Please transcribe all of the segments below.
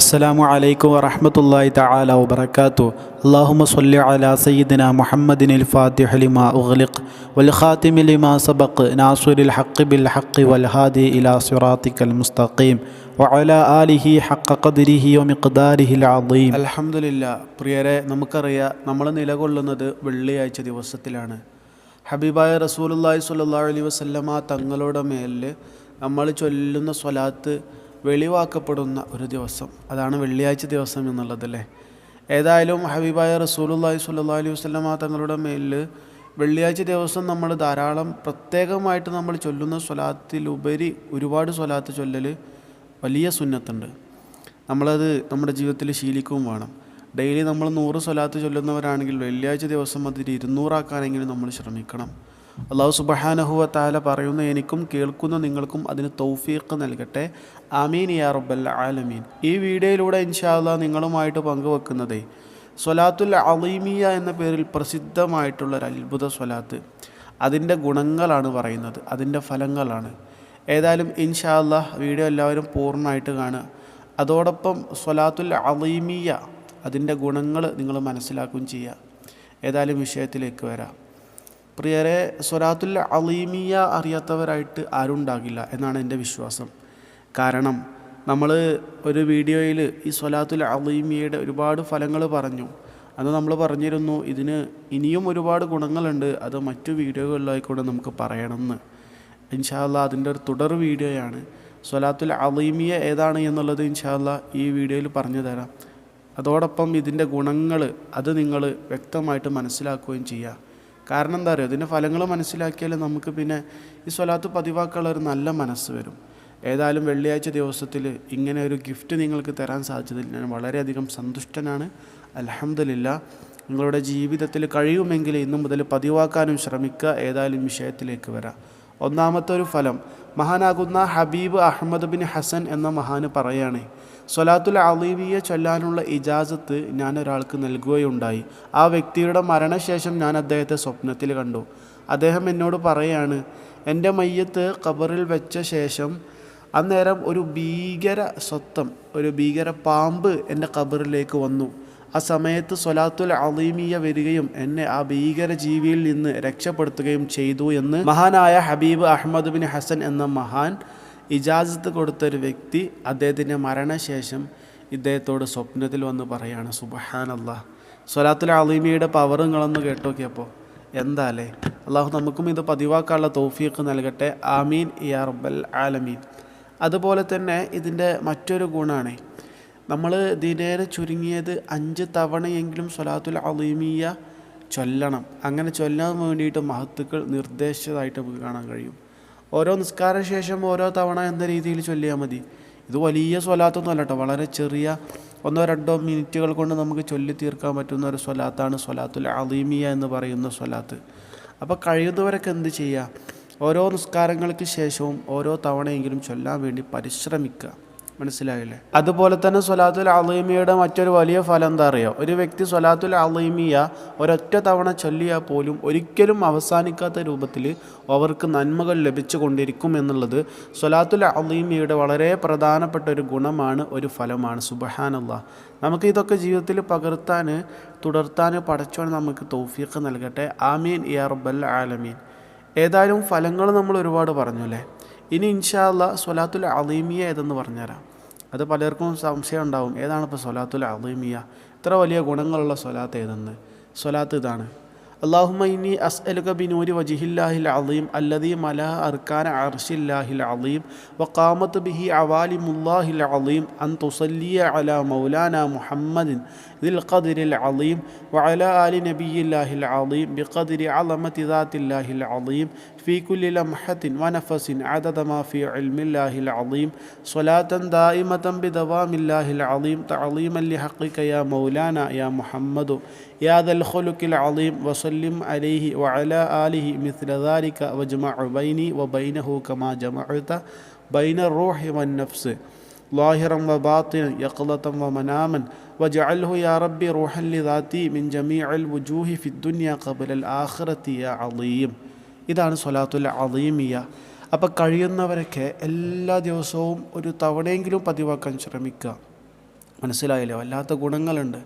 അസ്സാം വലൈക്കും വറഹമത്തല്ലാ തആല വബർക്കാത്തു അള്ളാഹുമ സല്ലി അലാ സയ്യിദിന മുഹമ്മദിൻ അൽ ഫാത്തിഹലിമ ഉഖ്ലിഖ് ഉഗ്ലിഖ് വൽ ഖാതിമി സബഖ് നാസുരിൽ ഹക്കിബിൽ ബിൽ വൽഹാദി വൽ ഹാദി ഇലാ സിറാത്തിക്കൽ മുസ്തഖീം വഅല ആലിഹി ഹഖ ഖദ്രിഹി വമിഖ്ദാരിഹി അലഹമുല്ല അൽഹംദുലില്ലാ പ്രിയരെ നമുക്കറിയാം നമ്മൾ നിലകൊള്ളുന്നത് വെള്ളിയാഴ്ച ദിവസത്തിലാണ്. ഹബീബായ റസൂലുള്ളാഹി സ്വല്ലല്ലാഹു അലൈഹി വസല്ലമ തങ്ങളുടെ മേലിൽ നമ്മൾ ചൊല്ലുന്ന സ്വലാത്ത് വെളിവാക്കപ്പെടുന്ന ഒരു ദിവസം. അതാണ് വെള്ളിയാഴ്ച ദിവസം എന്നുള്ളതല്ലേ ഏതായാലും ഹബീബായ റസൂലുള്ളാഹി സ്വല്ലല്ലാഹു അലൈഹി വസല്ലമ തങ്ങളുടെ മേലിൽ വെള്ളിയാഴ്ച ദിവസം നമ്മൾ ധാരാളം പ്രത്യേകമായിട്ട് നമ്മൾ ചൊല്ലുന്ന സ്വലാത്തിലുപരി ഒരുപാട് സ്വലാത്ത് ചൊല്ലൽ വലിയ സുന്നത്തുണ്ട്. നമ്മളത് നമ്മുടെ ജീവിതത്തിൽ ശീലിക്കുകയും വേണം. ഡെയിലി നമ്മൾ നൂറ് സ്വലാത്ത് ചൊല്ലുന്നവരാണെങ്കിൽ വെള്ളിയാഴ്ച ദിവസം അതിൽ ഇരുന്നൂറാക്കാനെങ്കിലും നമ്മൾ ശ്രമിക്കണം. അള്ളാഹു സുബഹാനഹുവ താല പറയുന്ന എനിക്കും കേൾക്കുന്ന നിങ്ങൾക്കും അതിന് തൗഫീഖ് നൽകട്ടെ. ആമീൻ യാ റബ്ബൽ ആലമീൻ. ഈ വീഡിയോയിലൂടെ ഇൻഷാല്ല നിങ്ങളുമായിട്ട് പങ്കുവെക്കുന്നതേ സ്വലാത്തുൽ അലീമിയ എന്ന പേരിൽ പ്രസിദ്ധമായിട്ടുള്ള ഒരു അത്ഭുത സ്വലാത്ത്. അതിന്റെ ഗുണങ്ങളാണ് പറയുന്നത് അതിന്റെ ഫലങ്ങളാണ്. ഏതായാലും ഇൻഷാല്ല വീഡിയോ എല്ലാവരും പൂർണമായിട്ട് കാണുക. അതോടൊപ്പം സ്വലാത്തുൽ അലീമിയ അതിന്റെ ഗുണങ്ങൾ നിങ്ങൾ മനസ്സിലാക്കുകയും ചെയ്യുക. ഏതായാലും വിഷയത്തിലേക്ക് വരാം. പ്രിയരെ സ്വരാത്തുൽ അലീമിയ അറിയാത്തവരായിട്ട് ആരുണ്ടാകില്ല എന്നാണ് എന്റെ വിശ്വാസം. കാരണം നമ്മൾ ഒരു വീഡിയോയിൽ ഈ സ്വലാത്തുൽ അലീമിയയുടെ ഒരുപാട് ഫലങ്ങൾ പറഞ്ഞു. അന്ന് നമ്മൾ പറഞ്ഞിരുന്നു ഇതിന് ഇനിയും ഒരുപാട് ഗുണങ്ങളുണ്ട് അത് മറ്റു വീഡിയോകളിലായിക്കൂടെ നമുക്ക് പറയണമെന്ന്. ഇൻഷാല്ല അതിന്റെ ഒരു തുടർ വീഡിയോയാണ്. സ്വലാത്തുൽ അലീമിയ ഏതാണ് എന്നുള്ളത് ഇൻഷാല്ല ഈ വീഡിയോയിൽ പറഞ്ഞു തരാം. അതോടൊപ്പം ഇതിന്റെ ഗുണങ്ങൾ അത് നിങ്ങൾ വ്യക്തമായിട്ട് മനസ്സിലാക്കുകയും ചെയ്യുക. കാരണം എന്താ പറയുക ഇതിന്റെ ഫലങ്ങൾ മനസ്സിലാക്കിയാൽ നമുക്ക് പിന്നെ ഈ സ്വലാത്ത് പതിവാക്കുള്ള ഒരു നല്ല മനസ്സ് വരും. ഏതായാലും വെള്ളിയാഴ്ച ദിവസത്തിൽ ഇങ്ങനെ ഒരു ഗിഫ്റ്റ് നിങ്ങൾക്ക് തരാൻ സാധിച്ചതിൽ ഞാൻ വളരെയധികം സന്തുഷ്ടനാണ്. അലഹമില്ല നിങ്ങളുടെ ജീവിതത്തിൽ കഴിയുമെങ്കിൽ ഇന്നു മുതൽ പതിവാക്കാനും ശ്രമിക്കുക. ഏതായാലും വിഷയത്തിലേക്ക് വരാം. ഒന്നാമത്തെ ഒരു ഫലം മഹാനാകുന്ന ഹബീബ് അഹമ്മദ് ബിൻ ഹസൻ എന്ന മഹാന് പറയാണ് സ്വലാത്തുൽ അലീബിയെ ചൊല്ലാനുള്ള ഇജാസത്ത് ഞാൻ ഒരാൾക്ക് നൽകുകയുണ്ടായി. ആ വ്യക്തിയുടെ മരണശേഷം ഞാൻ അദ്ദേഹത്തെ സ്വപ്നത്തിൽ കണ്ടു. അദ്ദേഹം എന്നോട് പറയാണ് എന്റെ മയ്യത്ത് ഖബറിൽ വെച്ച ശേഷം അന്നേരം ഒരു ഭീകര സ്വത്തം ഒരു ഭീകര പാമ്പ് എന്റെ ഖബറിലേക്ക് വന്നു. ആ സമയത്ത് സൊലാത്തുൽ അലീമിയ വരികയും എന്നെ ആ ഭീകര ജീവിയിൽ നിന്ന് രക്ഷപ്പെടുത്തുകയും ചെയ്തു എന്ന് മഹാനായ ഹബീബ് അഹമ്മദ് ബിൻ ഹസൻ എന്ന മഹാൻ ഇജാസത്ത് കൊടുത്തൊരു വ്യക്തി അദ്ദേഹത്തിന്റെ മരണശേഷം ഇദ്ദേഹത്തോട് സ്വപ്നത്തിൽ വന്ന് പറയാണ് സുബഹാനല്ല സൊലാത്തുൽ അലീമിയുടെ പവർ കേട്ടോക്കിയപ്പോൾ എന്താ അല്ലേ അള്ളാഹു നമുക്കും ഇത് പതിവാക്കാനുള്ള തൗഫീഖ് നൽകട്ടെ. ആമീൻ. യാ റബ്ബൽ ആലമീൻ. അതുപോലെ തന്നെ ഇതിന്റെ മറ്റൊരു ഗുണമാണ് നമ്മൾ ദിനേരെ ചുരുങ്ങിയത് അഞ്ച് തവണയെങ്കിലും സ്വലാത്തുൽ അലീമിയ ചൊല്ലണം. അങ്ങനെ ചൊല്ലാൻ വേണ്ടിയിട്ട് മഹത്തുക്കൾ നിർദ്ദേശിച്ചതായിട്ട് നമുക്ക് കാണാൻ കഴിയും. ഓരോ നിസ്കാര ശേഷം ഓരോ തവണ എന്ന രീതിയിൽ ചൊല്ലിയാൽ മതി. ഇത് വലിയ സ്വലാത്തൊന്നും അല്ല കേട്ടോ. വളരെ ചെറിയ ഒന്നോ രണ്ടോ മിനിറ്റുകൾ കൊണ്ട് നമുക്ക് ചൊല്ലി തീർക്കാൻ പറ്റുന്ന ഒരു സ്വലാത്താണ് സ്വലാത്തുൽ അലീമിയ എന്ന് പറയുന്ന സ്വലാത്ത്. അപ്പോൾ കഴിയുന്നവരൊക്കെ എന്ത് ചെയ്യുക? ഓരോ നിസ്കാരങ്ങൾക്ക് ശേഷവും ഓരോ തവണയെങ്കിലും ചൊല്ലാൻ വേണ്ടി പരിശ്രമിക്കുക. മനസ്സിലായില്ലേ? അതുപോലെ തന്നെ സ്വലാത്തുൽ അലീമിയയുടെ മറ്റൊരു വലിയ ഫലം എന്താ അറിയോ? ഒരു വ്യക്തി സ്വലാത്തുൽ അലീമിയ ഒരൊറ്റ തവണ ചൊല്ലിയാൽ പോലും ഒരിക്കലും അവസാനിക്കാത്ത രൂപത്തിൽ അവർക്ക് നന്മകൾ ലഭിച്ചു കൊണ്ടിരിക്കും എന്നുള്ളത് സ്വലാത്തുൽ അലീമിയയുടെ വളരെ പ്രധാനപ്പെട്ട ഒരു ഗുണമാണ് ഒരു ഫലമാണ്. സുബഹാനല്ല. നമുക്ക് ഇതൊക്കെ ജീവിതത്തിൽ പകർത്താൻ തുടർത്താൻ പടച്ചോൻ നമുക്ക് തൗഫീഖ് നൽകട്ടെ. ആമീൻ യാ റബ്ബൽ ആലമീൻ. ഏതായാലും ഫലങ്ങൾ നമ്മൾ ഒരുപാട് പറഞ്ഞു അല്ലേ? ഇനി ഇൻഷാല്ല സ്വലാത്തുൽ അലീമിയ ഏതെന്ന് പറഞ്ഞുതരാം. അത് പലർക്കും സംശയം ഉണ്ടാവും ഏതാണ് ഇപ്പോൾ സ്വലാത്തുൽ അലീമിയ? ഇത്ര വലിയ ഗുണങ്ങളുള്ള സ്വലാത്ത് ഏതെന്ന്? സ്വലാത്ത് ഇതാണ്. അള്ളാഹുമ ഇനി അസ് അലുക ബിനൂരി വജിഹില്ലാഹിൽ അലീം അല്ലതി മല അർക്കാന അർഷില്ലാഹിൽ അലീം വക്കാമത്ത് ബിഹി അവാലിമുല്ലാഹിൽ അലീം അൻ തുസല്ലിയ അല മൗലാന മുഹമ്മദിൻ ذي القدر العظيم وعلى آل نبي الله العظيم بقدر عظمة ذات الله العظيم في كل لمحة ونفس عدد ما في علم الله العظيم صلاة دائمة بدوام الله العظيم تعظيما لحقك يا مولانا يا محمد يا ذا الخلق العظيم وسلم عليه وعلى آله مثل ذلك واجمع بيني وبينه كما جمعت بين الروح والنفس ظاهرا وباطنا يقظة ومناما واجعله يا ربي روحا لذاتي من جميع الوجوه في الدنيا قبل الآخرة يا عظيم ഇതാണ് സ്വലാത്തുൽ അലീമിയ അപ്പോൾ കഴിയുന്നവരൊക്കെ എല്ലാ ദിവസവും ഒരു തവണയെങ്കിലും പതിവാക്കാൻ ശ്രമിക്കുക മനസ്സിലായില്ലേ വല്ലാത്ത ഗുണങ്ങളുണ്ട്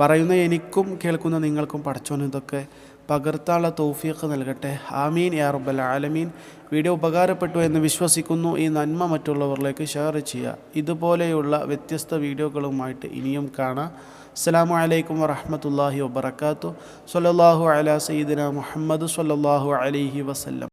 പറയുന്ന എനിക്കും കേൾക്കുന്ന നിങ്ങൾക്കും പഠിച്ചോൻ ഇതൊക്കെ പകർത്താനുള്ള തൗഫീഖ് നൽകട്ടെ. ആമീൻ യാ റബ്ബൽ ആലമീൻ. വീഡിയോ ഉപകാരപ്പെട്ടു എന്ന് വിശ്വസിക്കുന്നു. ഈ നന്മ മറ്റുള്ളവരിലേക്ക് ഷെയർ ചെയ്യുക. ഇതുപോലെയുള്ള വ്യത്യസ്ത വീഡിയോകളുമായിട്ട് ഇനിയും കാണാം. അസ്സലാമു അലൈക്കും വറഹ്മത്തുള്ളാഹി വബർക്കാത്തു സല്ലാഹു അല സയ്യിദിന മുഹമ്മദ് സല്ലാഹു അലൈഹി വസല്ലം.